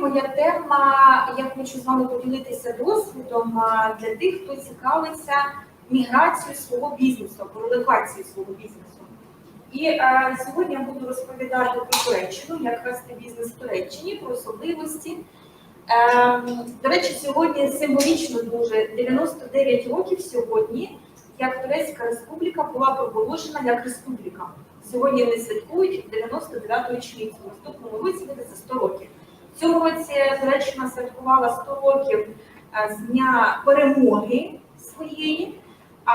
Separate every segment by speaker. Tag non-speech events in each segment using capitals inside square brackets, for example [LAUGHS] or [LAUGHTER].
Speaker 1: моя тема, я хочу з вами поділитися досвідом для тих, хто цікавиться міграцією свого бізнесу або релокацією свого бізнесу. І е, сьогодні я буду розповідати про Туреччину, як вести бізнес в Туреччині, про особливості. Е, до речі, сьогодні символічно дуже 99 років сьогодні, як Турецька Республіка була проголошена як республіка. Сьогодні вони святкують 99-ту річницю. Наступному році буде за 100 років. В цьому році Туреччина святкувала 100 років е, з дня перемоги своєї. А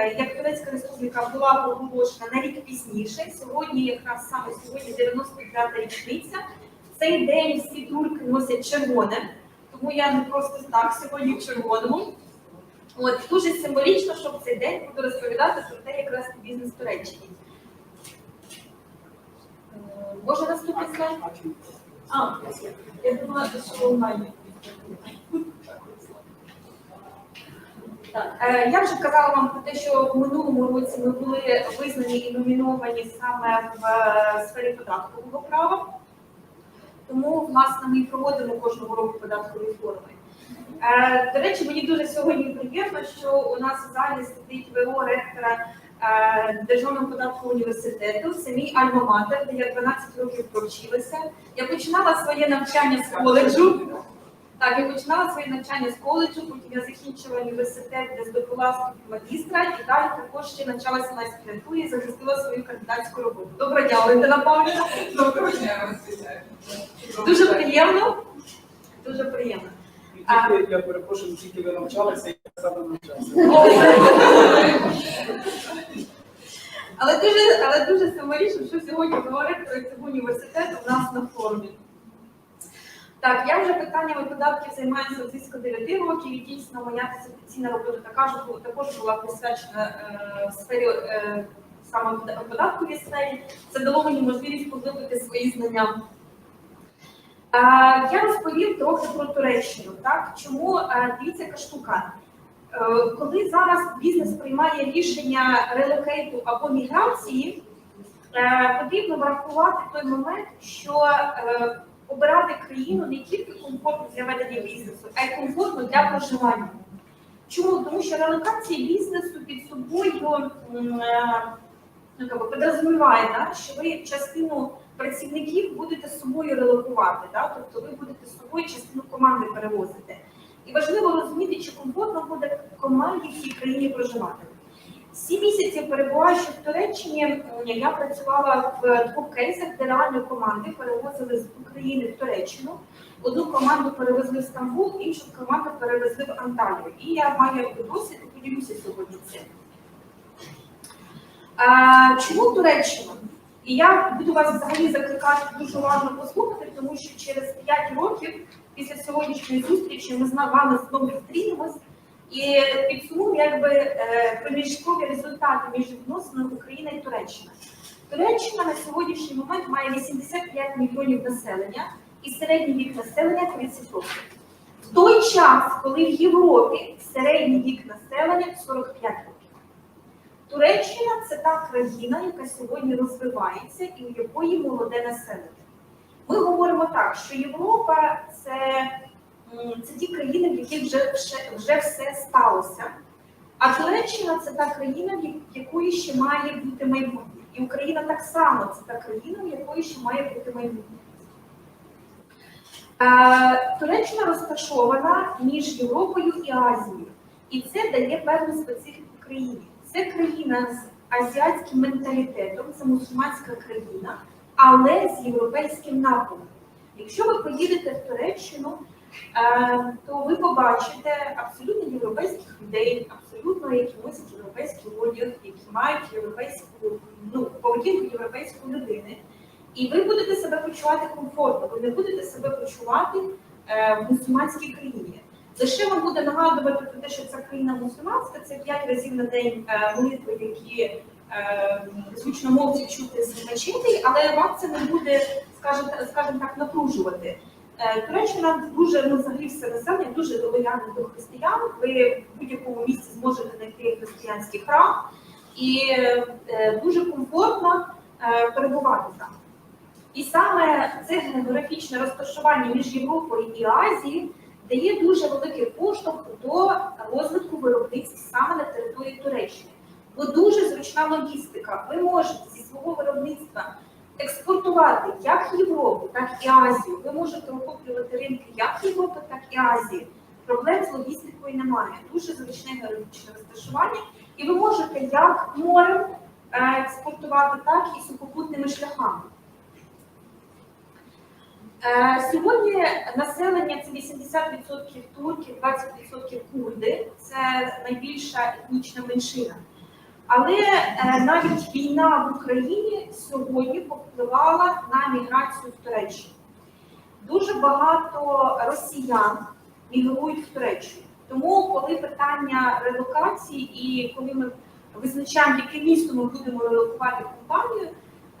Speaker 1: е, як Турецька Республіка була проголошена на рік пізніше, сьогодні, якраз саме сьогодні 99-та річниця. В цей день всі турки носять червоне, тому я не просто так сьогодні в червоному. От дуже символічно, що в цей день буду розповідати про те, як вести бізнес в Туреччині. Е, Може наступний слайд? А, я думала, що онлайн. Я вже казала вам про те, що в минулому році ми були визнані і номіновані саме в е, сфері податкового права. Тому, власне, ми проводимо кожного року податкові форуми. Е, До речі, мені дуже сьогодні приємно, що у нас в залі сидить ВО ректора Державного податкового університету, це мій альма-матер, де я 12 років провчилася. Я починала своє навчання з коледжу. Так, я починала своє навчання з коледжу, потім я закінчила університет, де здобула магістра, і далі також ще навчалася на аспірантурі і захистила свою кандидатську роботу. Доброго дня, Валентина Павлівна.
Speaker 2: Доброго дня, вас вітаю.
Speaker 1: Дуже приємно. Дуже приємно.
Speaker 3: Я перепрошую, тільки ви навчалися.
Speaker 1: Але дуже, але дуже символічно, що сьогодні говорить про цього університету у нас на форумі. Так, я вже питаннями податків займаюся близько 9 років, і дійсно моя дисертаційна робота також була присвячена е, сфері е, саме податковій сфері. Це дало мені можливість поглибити свої знання. Е, я розповім трохи про Туреччину. Так? Чому дивіться яка штука? Е, Коли зараз бізнес приймає рішення релокейту або міграції, е, потрібно врахувати той момент, що е, обирати країну не тільки комфортно для ведення бізнесу, а й комфортно для проживання. Чому? Тому що релокація бізнесу під собою ну, підрозуміває, да, що ви частину працівників будете з собою релокувати, да? тобто ви будете з собою частину команди перевозити. І важливо розуміти, чи комфортно буде команді в цій країні проживати. Сім місяців перебуваючи в Туреччині, я працювала в двох кейсах, де реально команди перевозили з України в Туреччину. Одну команду перевезли в Стамбул, іншу команду перевезли в Анталію. І я маю досвід і поділюся сьогодні цим. А, чому Туреччина? І я буду вас взагалі закликати дуже уважно послухати, тому що через 5 років після сьогоднішньої зустрічі ми з вами знову зустрінемось і підсумуємо якби е, проміжкові результати між відносинами України і Туреччини. Туреччина на сьогоднішній момент має 85 мільйонів населення і середній вік населення 30 років. В той час, коли в Європі середній вік населення 45 років. Туреччина це та країна, яка сьогодні розвивається і у якої молоде населення. Ми говоримо так, що Європа це, це ті країни, в яких вже, вже, все сталося. А Туреччина це та країна, в якої ще має бути майбутнє. І Україна так само це та країна, в якої ще має бути майбутнє. Туреччина розташована між Європою і Азією, і це дає певну специфіку країні. Це країна з азіатським менталітетом, це мусульманська країна, але з європейським напрямком. Якщо ви поїдете в Туреччину, е, то ви побачите абсолютно європейських людей, абсолютно які носять європейський одяг, які мають європейську ну, поведінку європейської людини. І ви будете себе почувати комфортно, ви не будете себе почувати е, в мусульманській країні. Лише вам буде нагадувати про те, що ця країна мусульманська, це п'ять разів на день е, молитви, які звучномовці чути з мечетей, але вам це не буде, скажімо, скажімо так, напружувати. Е, Туреччина дуже ну, взагалі все населення дуже лояльне до християн. Ви в будь-якому місці зможете знайти християнський храм і е, дуже комфортно е, перебувати там. І саме це географічне розташування між Європою і Азією дає дуже великий поштовх до розвитку виробництв саме на території Туреччини. Бо дуже зручна логістика. Ви можете зі свого виробництва експортувати як Європу, так і Азію. Ви можете охоплювати ринки як Європи, так і Азії. Проблем з логістикою немає. Дуже зручне географічне розташування, і ви можете як морем е, експортувати, так і сухопутними шляхами. Е, Сьогодні населення це 80% турків, 20% курди. Це найбільша етнічна меншина. Але е, навіть війна в Україні сьогодні повпливала на міграцію в Туреччину. Дуже багато росіян мігрують в Туреччину. Тому, коли питання релокації і коли ми визначаємо, яке місто ми будемо релокувати компанію,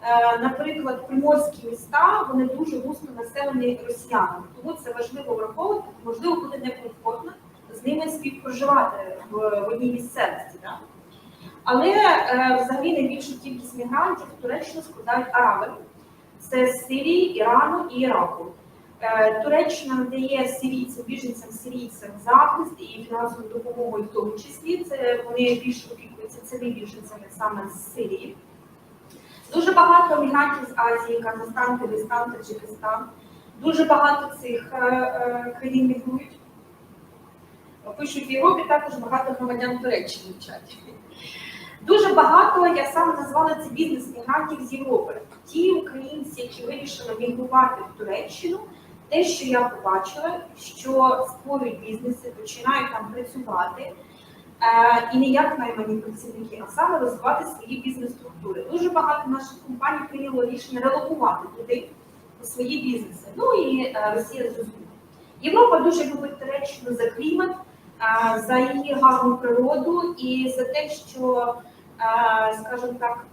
Speaker 1: е, наприклад, приморські міста вони дуже густо населені росіянами. Тому це важливо враховувати, можливо, буде некомфортно з ними співпроживати в, одній місцевості. Да? Але е, взагалі найбільшу кількість мігрантів в Туреччину складають араби. Це з Сирії, Ірану і Іраку. Е, Туреччина надає сирійцям, біженцям сирійцям захист і фінансову допомогу в тому числі. Це вони більше опікуються цими біженцями саме з Сирії. Дуже багато мігрантів з Азії, Казахстан, Киргизстан, Таджикистан. Дуже багато цих е, країн мігрують. Пишуть в Європі також багато громадян Туреччини в чаті. Дуже багато я саме назвала це бізнес-мігрантів з Європи. Ті українці, які вирішили мігрувати в Туреччину, те, що я побачила, що створюють бізнеси, починають там працювати. е, І не як наймані працівники, а саме розвивати свої бізнес-структури. Дуже багато наших компаній прийняло рішення релокувати туди свої бізнеси. Ну і е, Росія зрозуміла. Європа дуже любить Туреччину за клімат, е, за її гарну природу і за те, що, скажімо так,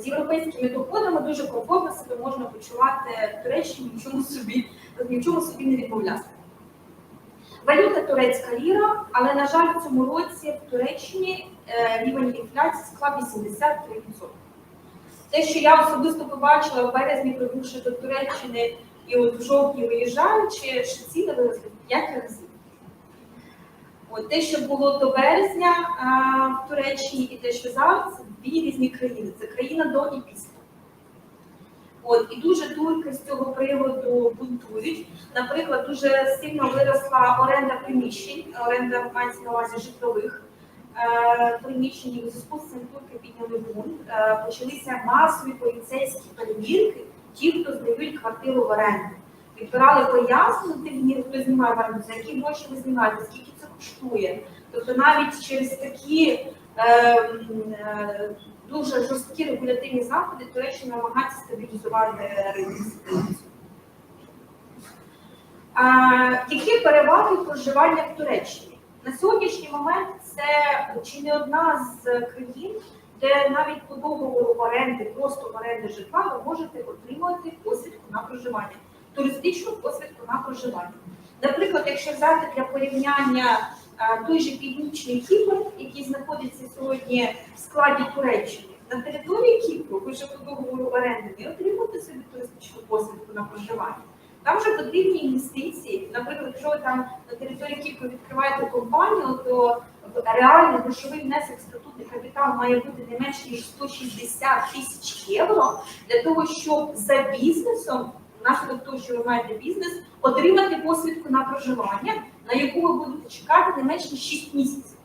Speaker 1: з європейськими доходами дуже комфортно себе можна почувати в Туреччині, ні в чому собі, ні в чому собі не відмовляти. Валюта турецька ліра, але на жаль, в цьому році в Туреччині е, рівень інфляції склав 83%. Те, що я особисто побачила в березні, прибувши до Туреччини і от в жовтні виїжджаючи, що ціни виросли в 5 разів. От те, що було до березня а, в Туреччині, і те, що зараз, це дві різні країни. Це країна до і після. От, і дуже турки з цього приводу бунтують. Наприклад, дуже сильно виросла оренда приміщень, оренда мається на увазі житлових е, приміщень. У зв'язку з цим турки підняли бунт. Е, почалися масові поліцейські перевірки, ті, хто здають квартиру в оренду. Відбирали пояснити, ні, хто знімає оренду, за які гроші ви знімаєте, скільки це. Тобто навіть через такі е, е, дуже жорсткі регулятивні заходи Туреччина намагається стабілізувати ринок ситуацію. Які переваги проживання в Туреччині? На сьогоднішній момент це чи не одна з країн, де навіть по договору оренди, просто оренди житла, ви можете отримати посвідку на проживання, туристичну посвідку на проживання. Наприклад, якщо взяти для порівняння той же північний Кіпр, який знаходиться сьогодні в складі Туреччини, на території Кіпру, ви вже по договору оренди не отримуєте собі туристичну посвідку на проживання. Там вже потрібні інвестиції. Наприклад, якщо ви там на території Кіпру відкриваєте компанію, то реальний грошовий внесок статутний капітал має бути не менше ніж 160 тисяч євро для того, щоб за бізнесом, внаслідок того, що ви маєте бізнес, отримати посвідку на проживання, на яку ви будете чекати не менше ніж 6 місяців.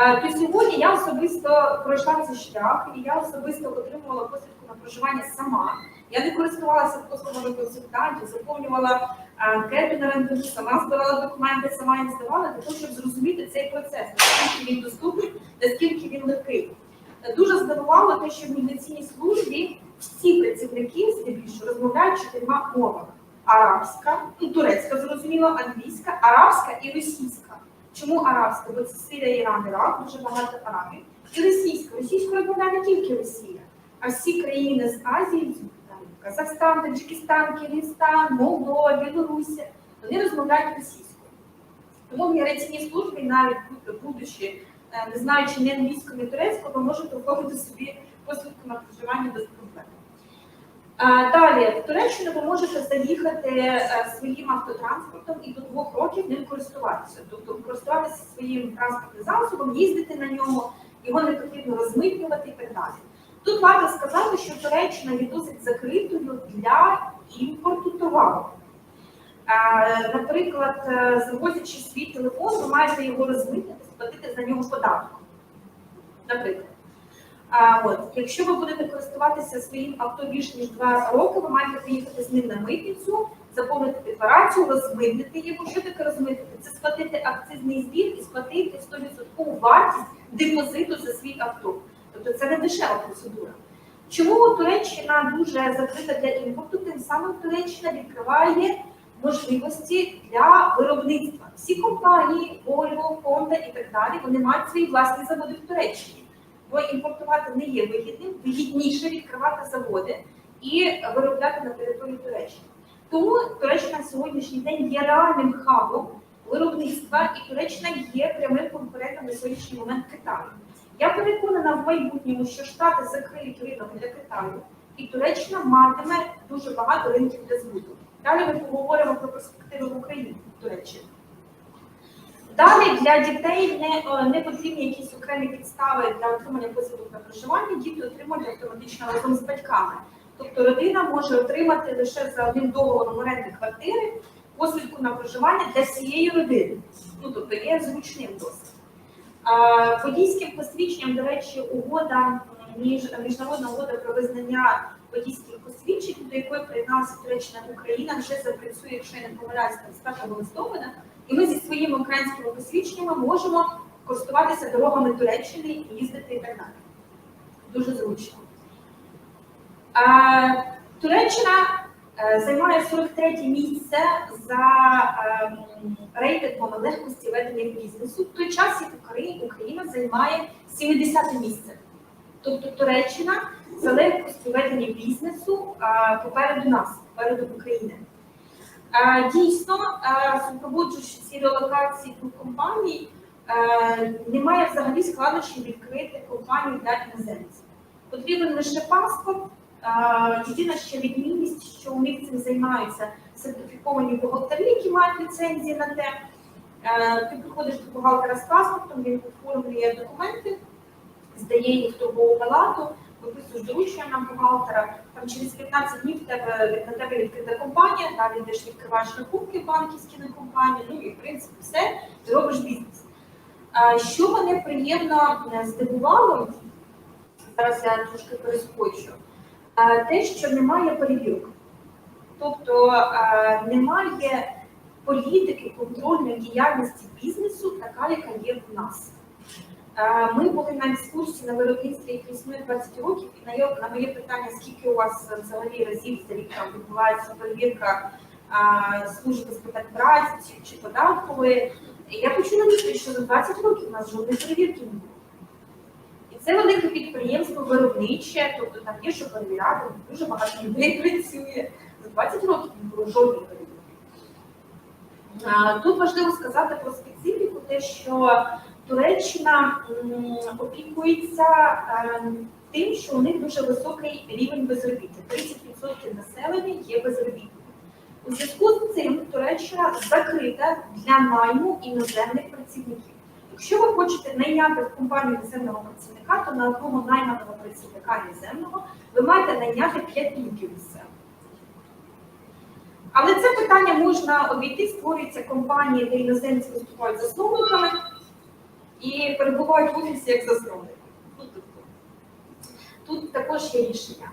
Speaker 1: Е, То сьогодні я особисто пройшла цей шлях, і я особисто отримувала посвідку на проживання сама. Я не користувалася послугами консультантів, заповнювала е, анкету на рандеву, сама збирала документи, сама їх здавала для того, щоб зрозуміти цей процес, наскільки він доступний, наскільки він легкий. Е, Дуже здивувало те, що в міграційній службі всі працівники здебільшого розмовляють чотирма мовами: арабська, ну, турецька, зрозуміло, англійська, арабська і російська. Чому арабська? Бо це Сирія, Іран, Ірак, дуже багато арабів. І російська. Російською розмовляє не тільки Росія, а всі країни з Азії, Казахстан, Таджикистан, Киргизстан, Молдова, Білорусія, вони розмовляють російською. Тому в міграційній службі, навіть будучи, е, не знаючи ні англійського, ні турецького, ви можете оформити собі посвідку проживання. А, Далі, в Туреччину ви можете заїхати е, своїм автотранспортом і до двох років ним користуватися. Тобто користуватися своїм транспортним засобом, їздити на ньому, його не потрібно розмитнювати і так далі. Тут варто сказати, що Туреччина є досить закритою для імпорту товару. Наприклад, е, завозячи свій телефон, ви маєте його розмитнити, сплатити за нього податок. Наприклад. А, от, якщо ви будете користуватися своїм авто більше ніж два роки, ви маєте приїхати з ним на митницю, заповнити декларацію, розмитнити його. Що таке розмитнити? Це сплатити акцизний збір і сплатити 100% вартість депозиту за свій авто. Тобто це не дешева процедура. Чому Туреччина дуже закрита для імпорту? Тим самим Туреччина відкриває можливості для виробництва. Всі компанії, Volvo, Honda і так далі, вони мають свої власні заводи в Туреччині бо імпортувати не є вигідним, вигідніше відкривати заводи і виробляти на території Туреччини. Тому Туреччина на сьогоднішній день є реальним хабом виробництва, і Туреччина є прямим конкурентом на сьогоднішній момент Китаю. Я переконана в майбутньому, що Штати закриють ринок для Китаю, і Туреччина матиме дуже багато ринків для збуту. Далі ми поговоримо про перспективи в Україні Туреччини. Далі для дітей не, е, не потрібні якісь окремі підстави для отримання посвідок на проживання. Діти отримують автоматично разом з батьками. Тобто родина може отримати лише за одним договором оренди квартири посвідку на проживання для всієї родини. Ну тобто є зручним. А, Водійським посвідченням, до речі, угода між міжнародна угода про визнання водійських посвідчень, до якої приєдналася Туреччина Україна, вже запрацює, якщо я не з 1 листопада. І ми зі своїми українськими посвідченнями можемо користуватися дорогами Туреччини і їздити і так далі. Дуже зручно. Туреччина е, займає 43 місце за ем, рейтингом легкості ведення бізнесу. В той час як Украї- Україна займає 70 місце. Тобто Туреччина за легкістю ведення бізнесу а, попереду нас, попереду України. Дійсно, супроводжуючи ці релокації до компаній, немає взагалі складнощів відкрити компанію для іноземців. Потрібен лише паспорт. Єдина ще відмінність, що у них цим займаються сертифіковані бухгалтері, які мають ліцензії на те. Ти приходиш до бухгалтера з паспортом, він оформлює документи, здає їх в торгову палату, виписуєш доручення на бухгалтера. Там через 15 днів тебе на тебе відкрита компанія, далі йдеш відкриваєш рахунки банківські на компанію, ну і в принципі все, ти робиш бізнес. Що мене приємно е, здивувало, зараз я трошки перескочу, а, те, що немає перевірок. Тобто е, немає політики контрольної діяльності бізнесу, така, яка є в нас. Е, Ми були на екскурсії на виробництві, яке існує 20 років, і на моє питання, скільки у вас взагалі разів за рік там відбувається перевірка служби з питань праці чи податкової, я почула відповідь, що за 20 років у нас жодної перевірки не було. І це велике підприємство виробниче, тобто там є що перевіряти, дуже багато людей [LAUGHS] працює. За 20 років не було жодної перевірки. Тут важливо сказати про специфіку, те, що Туреччина опікується е, тим, що у них дуже високий рівень безробіття. 30% населення є безробітними. У зв'язку з цим Туреччина закрита для найму іноземних працівників. Якщо ви хочете найняти в компанію іноземного працівника, то на одного найманого працівника іноземного ви маєте найняти 5 ліків. Але це питання можна обійти, створюються компанії, де іноземці виступають засновниками і перебувають в офісі як засновники. Ну, тобто, Тут також є рішення.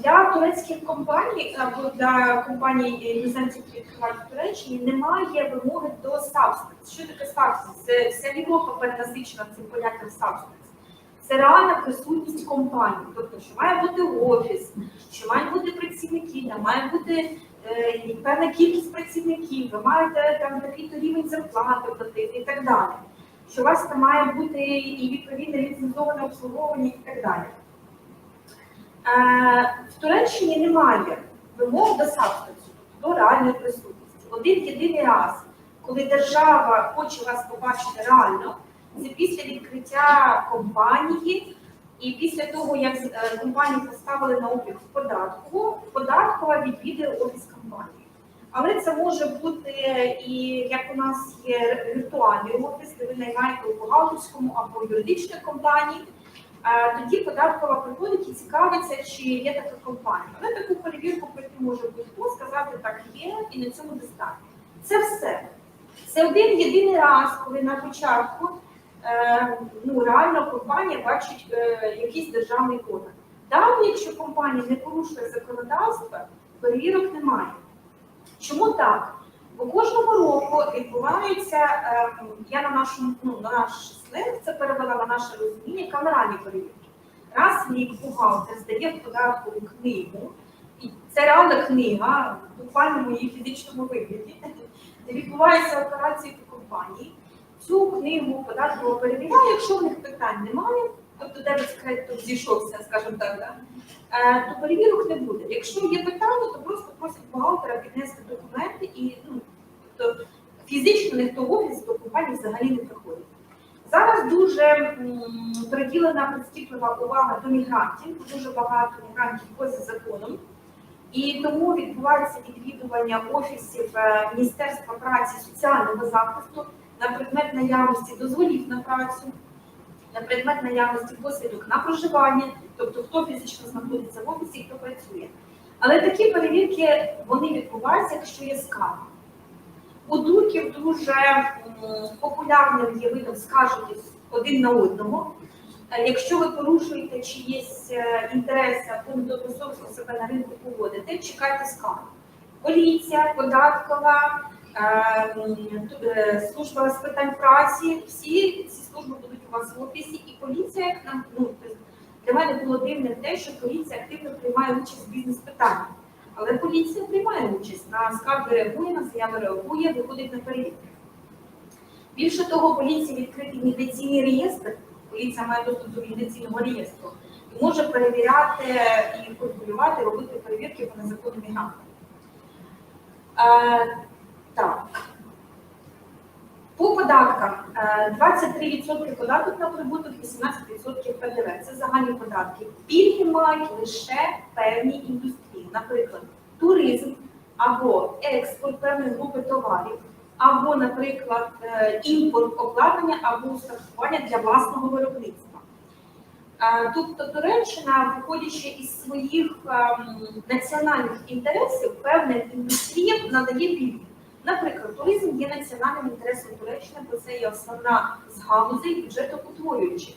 Speaker 1: Для турецьких компаній або для компаній іноземців, які відкривають в Туреччині, немає вимоги до substance. Що таке substance? Це вся Європа перенасичена цим поняттям substance. Це реальна присутність компанії, тобто, що має бути офіс, що мають бути працівники, має бути е, певна кількість працівників, ви маєте там такий-то рівень зарплати платити і так далі. Що у вас там має бути і відповідне ліцензоване обслуговування і так далі. Е, в Туреччині немає вимог до сабстансу, до реальної присутності. Один єдиний раз, коли держава хоче вас побачити реально, це після відкриття компанії І після того, як е, компанію поставили на облік в податку, податкова відвідує офіс компанії. Але це може бути і як у нас є віртуальний офіс, де ви наймаєте у бухгалтерському або юридичній компанії. Е, Тоді податкова приходить і цікавиться, чи є така компанія. Але таку перевірку пройти може будь-хто, сказати так є, і на цьому достатньо. Це все. Це один єдиний раз, коли на початку е, ну, реально компанія бачить е, якийсь державний орган. Далі, якщо компанія не порушує законодавство, перевірок немає. Чому так? Бо кожного року відбуваються, е, я на нашому, ну, на наш сленг це перевела на наше розуміння, камеральні перевірки. Раз в рік бухгалтер здає в податкову книгу, і це реальна книга, в буквальному її фізичному вигляді, де відбуваються операції по компанії. Цю книгу податкова перевіряє, якщо в них питань немає, тобто дебет кредитор зійшовся, скажімо так, да? е, то перевірок не буде. Якщо є питання, то просто просять бухгалтера піднести документи і ну, тобто фізично ніхто в офіс до компанії взагалі не приходить. Зараз дуже приділена прискіплива увага до мігрантів, дуже багато мігрантів поза законом. І тому відбувається відвідування офісів е, Міністерства праці соціального захисту на предмет наявності дозволів на працю, на предмет наявності посвідок на проживання, тобто хто фізично знаходиться в офісі хто працює. Але такі перевірки вони відбуваються, якщо є скарга. У турків дуже популярним є видом скаржитись один на одного. Е, Якщо ви порушуєте чиїсь е, інтереси або недобросовісно себе на ринку поводите, чекайте скаргу. Поліція, податкова, е, служба з питань праці, всі ці служби будуть вас в офісі, і поліція, нам ну для мене було дивне те, що поліція активно приймає участь в бізнес-питаннях. Але поліція приймає участь на скарги реагує, на заяви реагує, виходить на перевірки. Більше того, поліція відкритий міграційний реєстр, поліція має доступ до міграційного реєстру і може перевіряти і контролювати, робити перевірки по незаконним мігрантам. Е, так. По податкам е, 23% податок на прибуток, 18% ПДВ. Це загальні податки. Пільги мають лише певні індустрії, наприклад, туризм або експорт певної групи товарів, або, наприклад, е, імпорт обладнання або устаткування для власного виробництва. Е, Тобто Туреччина, виходячи із своїх ем, національних інтересів, певним індустріям надає пільги. Наприклад, туризм є національним інтересом Туреччини, бо це є основна з галузей бюджетоутворюючих.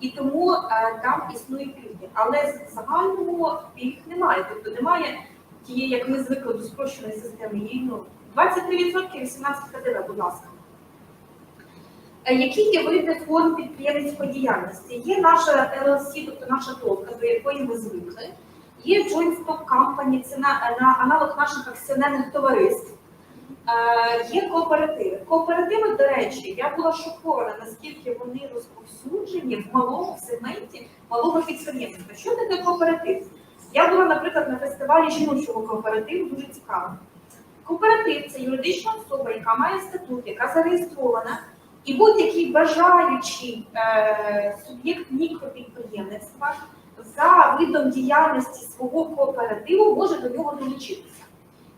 Speaker 1: І тому е, там існує пільги. Але з загального пільг немає. Тобто немає тієї, як ми звикли до спрощеної системи, її ну, 23% 18 КДВ, будь ласка. Е, Які є види форм підприємницької діяльності? Є наша LLC, тобто наша товка, до якої ми звикли. Є Joint Stock Company, це на, на аналог наших акціонерних товариств. Є кооперативи. Кооперативи, до речі, я була шокована, наскільки вони розповсюджені в малому сегменті малого підприємства. Що таке кооператив? Я була, наприклад, на фестивалі жіночого кооперативу, дуже цікаво. Кооператив це юридична особа, яка має статут, яка зареєстрована, і будь-який бажаючий е, суб'єкт мікропідприємництва за видом діяльності свого кооперативу може до нього долучитися.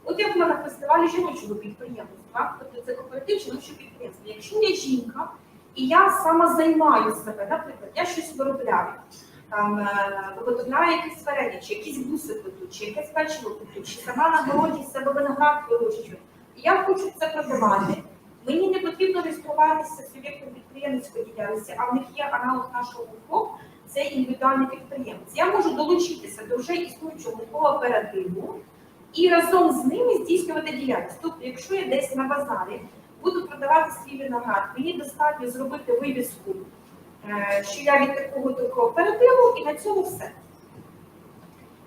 Speaker 1: От я була на фестивалі жіночого підприємництва, тобто це кооператив жіночого підприємства. Якщо я жінка і я сама займаю себе, наприклад, я щось виробляю, там е, виготовляю якісь варення, чи якісь буси плету, чи якесь печиво плету, чи сама на городі себе виноград вирощую. І я хочу це продавати. Мені не потрібно реєструватися суб'єктом підприємницької діяльності, а в них є аналог нашого ФОП, це індивідуальний підприємець. Я можу долучитися до вже існуючого кооперативу і разом з ними здійснювати діяльність. Тобто, якщо я десь на базарі буду продавати свій виноград, мені достатньо зробити вивіску, е, що я від такого до кооперативу, і на цьому все.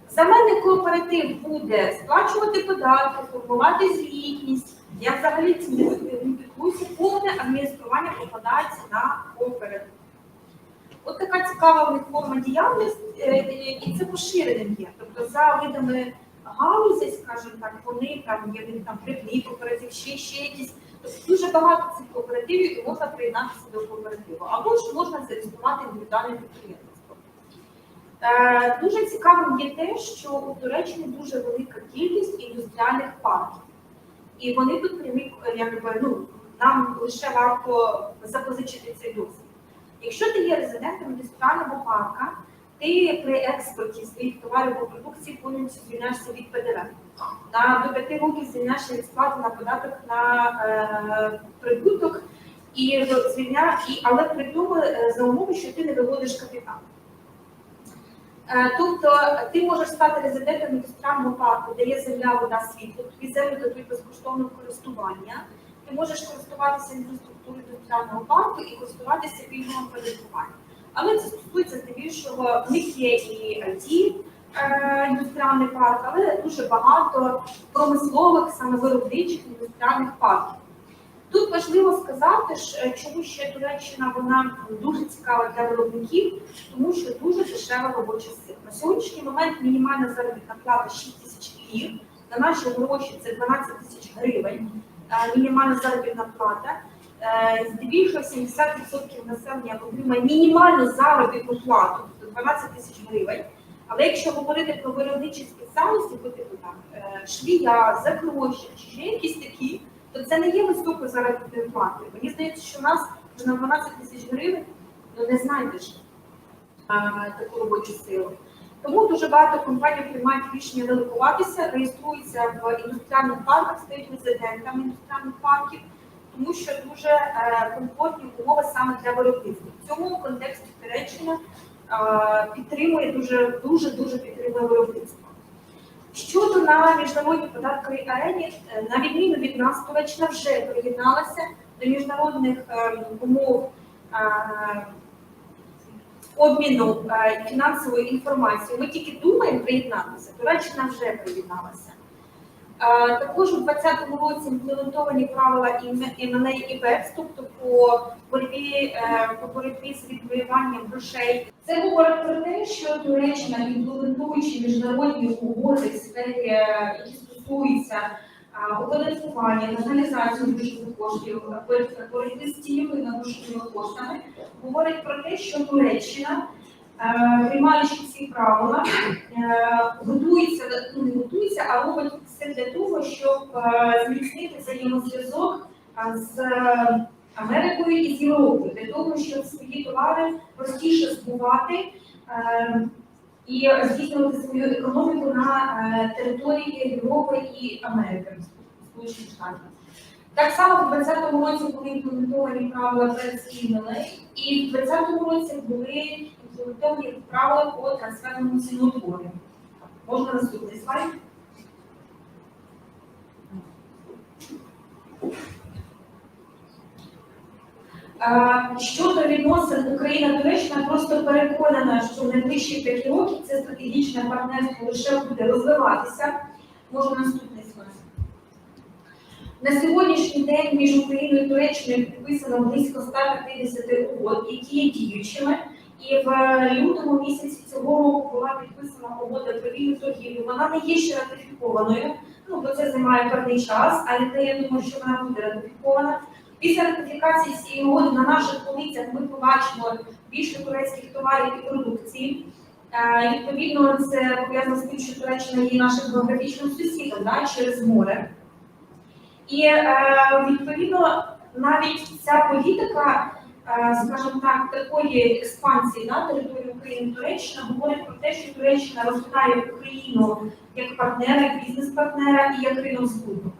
Speaker 1: За мене кооператив буде сплачувати податки, формувати звітність. Я взагалі цим повне адміністрування покладається на кооператив. От така цікава в них форма діяльності, е, і це поширеним є. Тобто за видами галузі, скажімо так, вони там є в них там прибний кооператив, ще, ще якісь. Тобто дуже багато цих кооперативів і можна приєднатися до кооперативу. Або ж можна зареєструвати індивідуальне підприємництво. Е, Дуже цікавим є те, що у Туреччині дуже велика кількість індустріальних парків. І вони тут прямі, якби, ну, нам лише варто запозичити цей досвід. Якщо ти є резидентом індустріального парка, ти при експорті своїх товарів або продукції повністю звільняєшся від ПДВ. На до 5 років звільняєшся від сплати на податок на е, прибуток, і звільня, але при тому е, за умови, що ти не виводиш капітал. Е, Тобто ти можеш стати резидентом індустріального парку, де є земля, вода, світло, тобі землю дадуть безкоштовне користування. Ти можеш користуватися інфраструктурою індустріального парку і користуватися пільговим кредитуванням. Але це стосується здебільшого, в них є і IT, е, індустріальний парк, але дуже багато промислових, саме виробничих індустріальних парків. Тут важливо сказати, е, чому ще Туреччина вона дуже цікава для виробників, тому що дуже дешева робоча сила. На сьогоднішній момент мінімальна заробітна плата 6 тисяч лір, на наші гроші це 12 тисяч гривень. е, Мінімальна заробітна плата. Е, Здебільшого 70% населення отримує мінімальну заробітну плату, тобто 12 тисяч гривень. Але якщо говорити про виробничі спеціальності, по типу там е, швія, закройщик чи ще якісь такі, то це не є високою заробітною платою. Мені здається, що в нас вже на 12 тисяч гривень ну, не знайдеш а, таку робочу силу. Тому дуже багато компаній приймають рішення релокуватися, реєструються в індустріальних парках, стають резидентами індустріальних парків, тому що дуже е, комфортні умови саме для виробництва. В цьому контексті Туреччина е, підтримує дуже дуже дуже підтримує виробництво. Щодо на міжнародній податковій арені, е, на відміну від нас, Туреччина вже приєдналася до міжнародних е, умов е, обміну е, фінансовою інформацією. Ми тільки думаємо приєднатися, Туреччина вже приєдналася. Також у 2020 році імплементовані правила МНА і БЕПС, тобто по боротьбі, е, по боротьбі з відвоюванням грошей. Це говорить про те, що Туреччина, імплементуючи міжнародні угоди сфері, е, які стосуються оподаткування, націоналізацію грошових коштів, боротьби з тіньовими грошовими коштами, говорить про те, що Туреччина, приймаючи ці правила, е, готується, ну не готується, а робить все для того, щоб е, зміцнити взаємозв'язок е, з е, Америкою і з Європою, для того, щоб свої товари простіше збувати е, і здійснювати свою економіку на е, території Європи і Америки, Сполучених Штатів. Так само в 2020 році були імплементовані правила ПСІНЛ, і в 2020 році були імплементовані правила по трансферному ціноутворенню. Можна наступний слайд? Щодо відносин Україна-Туреччина, просто переконана, що в найближчі 5 років це стратегічне партнерство лише буде розвиватися. Можна наступний слайд. На сьогоднішній день між Україною і Туреччиною підписано близько 150 угод, які є діючими. І в лютому місяці цього року була підписана угода про вільну торгівлю. Вона не є ще ратифікованою, ну бо це займає певний час, але я думаю, що вона буде ратифікована. Після ратифікації цієї угоди на наших полицях ми побачимо більше турецьких товарів і продукції. Е, Відповідно, це пов'язано з тим, що Туреччина є нашим географічним сусідом да, через море. І е, відповідно навіть ця політика, е, скажімо так, такої експансії на території України Туреччина говорить про те, що Туреччина розглядає Україну як партнера, як бізнес-партнера і як ринок збуту.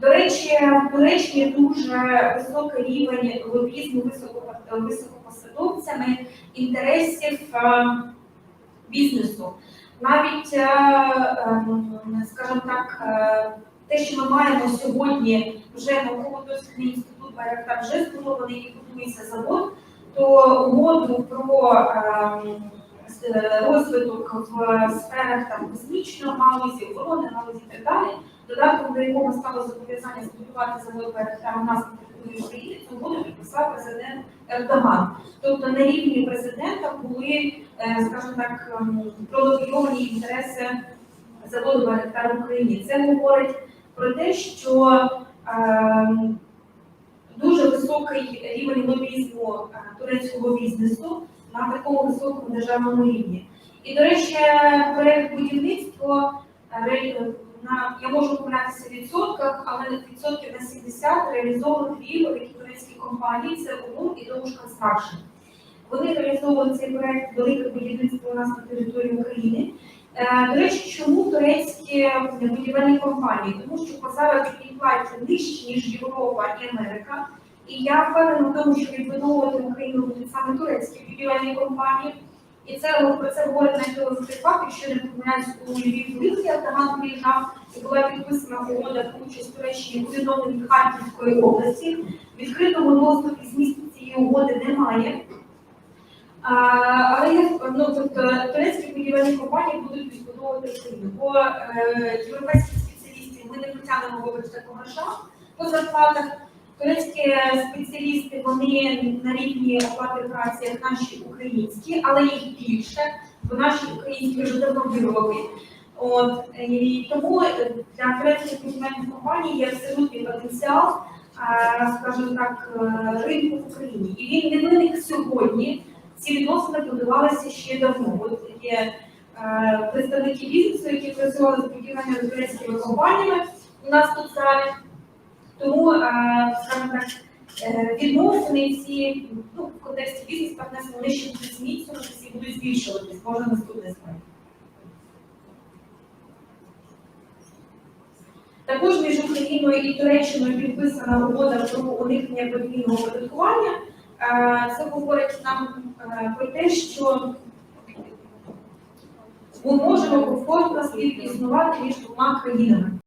Speaker 1: До речі, в Туреччині дуже високий рівень лобізму високопосадовцями інтересів е, бізнесу. Навіть, е, ем, скажімо так, е, те, що ми маємо сьогодні, вже науково-дослідний інститут Байрактар вже збудований і будується завод, то угоду про ем, е, розвиток в сферах там космічної галузі, оборони галузі і так далі, додатком до якого стало зобов'язання збудувати завод Байрактар у нас на України, цю угоду підписав президент Ердоган. Тобто на рівні президента були, е, скажімо так, ем, пролобійовані інтереси заводу Байрактар в Україні. Це говорить про те, що ем, дуже високий рівень лобізму е, турецького бізнесу на такому високому державному рівні. І, до речі, проект будівництва е, на я можу помилятися в відсотках, але відсотків на 70 реалізовували дві великі турецькі компанії. Це ОМУ і Довж Констракшн. Вони реалізовували цей проект велике будівництво у нас на території України. Е, До речі, чому турецькі будівельні компанії? Тому що по заробітній платі нижчі, ніж Європа і Америка. І я впевнена в тому, що відбудовувати Україну будуть саме турецькі будівельні компанії. І це про це говорить навіть той факт, якщо не помиляюсь, у Львів Лилі Артаман приїжджав, і була підписана угода про участь Туреччини у відновленні Харківської області. Відкритого доступу з місця цієї угоди немає. А, але ну, тобто, турецькі будівельні компанії будуть відбудовувати Україну. Бо е, європейських спеціалістів ми не притягнемо вибачте по грошах по зарплатах. Турецькі спеціалісти вони на рівні оплати праці, як наші українські, але їх більше, бо наші українські вже давно вироби. От і тому для турецьких будівельних компаній є абсолютний потенціал, а, скажімо так, е, ринку в Україні. І він не виник сьогодні. Ці відносини будувалися ще давно. От є е, представники бізнесу, які працювали з будівельними турецькими компаніями у нас тут залі. Тому, е, е, відносини ці ну, в контексті бізнес партнерства вони ще будуть зміцнюватися і будуть збільшуватись. Може наступний слайд. Також між Україною і Туреччиною підписана угода про уникнення подвійного оподаткування. Це говорить нам е, про те, що ми можемо комфортно співіснувати між двома країнами.